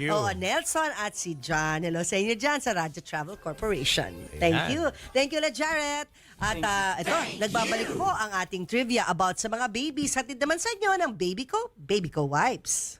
you. Oo, Nelson at si John. Hello sa inyo dyan sa Radyo Travel Corporation. Thank Ayan. you. Thank you, La Jarrett. At ah, ito, nagbabalik po ang ating trivia about sa mga babies. Hatid naman sa inyo ng Baby Ko, Baby Ko Wipes.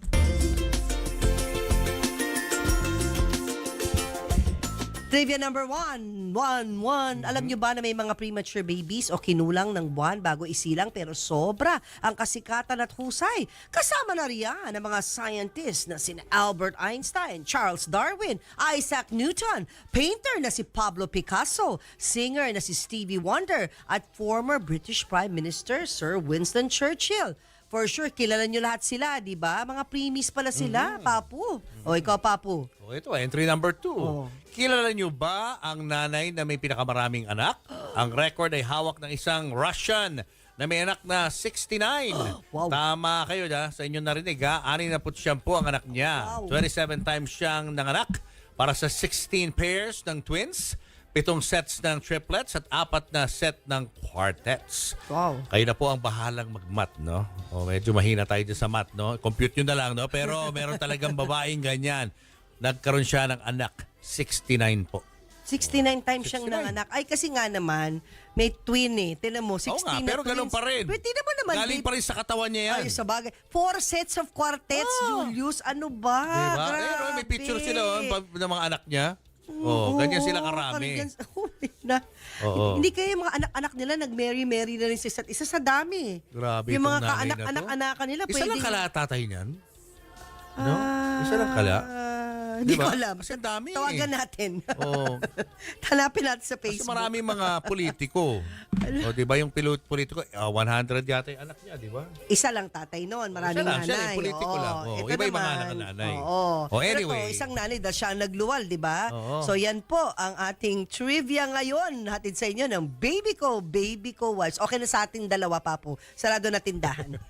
Trivia number one. One, one. Alam nyo ba na may mga premature babies o kinulang ng buwan bago isilang pero sobra ang kasikatan at husay? Kasama na riyan ang mga scientists na sina Albert Einstein, Charles Darwin, Isaac Newton, painter na si Pablo Picasso, singer na si Stevie Wonder, at former British Prime Minister Sir Winston Churchill. For sure, kilala nyo lahat sila, di ba? Mga preemies pala sila, Papu. O ikaw, Papu. Oh, ito, entry number two. Oh. Kilala niyo ba ang nanay na may pinakamaraming anak? Ang record ay hawak ng isang Russian na may anak na 69. Wow. Tama kayo da, sa inyong narinig ha. 69 po ang anak niya. Wow. 27 times siyang nanganak para sa 16 pairs ng twins, pitong sets ng triplets at apat na set ng quartets. Wow. Kayo na po ang bahalang mag-mat, no? O medyo mahina tayo dyan sa mat, no? Compute nyo na lang, no? Pero meron talagang babaeng ganyan. Nagkaroon siya ng anak, 69 po. 69 times siyang 69. nanganak. Ay, kasi nga naman, may twin eh. Tinan mo, 16 Oo nga, na pero ganun twins. pa rin. Pero tinan mo naman, Galing babe. pa rin sa katawan niya yan. Ay, sa bagay. Four sets of quartets, Oh. Julius. Ano ba? Diba? Grabe. Eh, may picture sila oh, ng mga anak niya. Oh, ganyan sila karami. Oh, na. Oo. Hindi kaya yung mga anak-anak nila nag-marry-marry na rin sa isa't isa sa dami. Grabe Yung itong mga nanay na to. kaanak-anak-anakan nila. Isa lang pwedeng- kala tatay niyan. No? Isa lang kala. Ah, Hindi Diba? ko alam. Kasi ang dami Tawagan eh. natin. Oo. Hanapin natin sa Kasi Facebook. maraming mga politiko. o, di ba yung pilo- politiko, ah, 100 yata yung anak niya, di ba? Isa lang tatay noon, maraming lang, nanay. siya lang, politiko Oo. lang. Oo, Ito iba-iba nga naman, lang ang nanay. Oo. Oh, Pero anyway. to, isang nanay dahil siya ang nagluwal, di ba? So yan po ang ating trivia ngayon. Hatid sa inyo ng Baby Ko, Baby Ko Wives. Okay na sa ating dalawa pa po. Sarado na tindahan.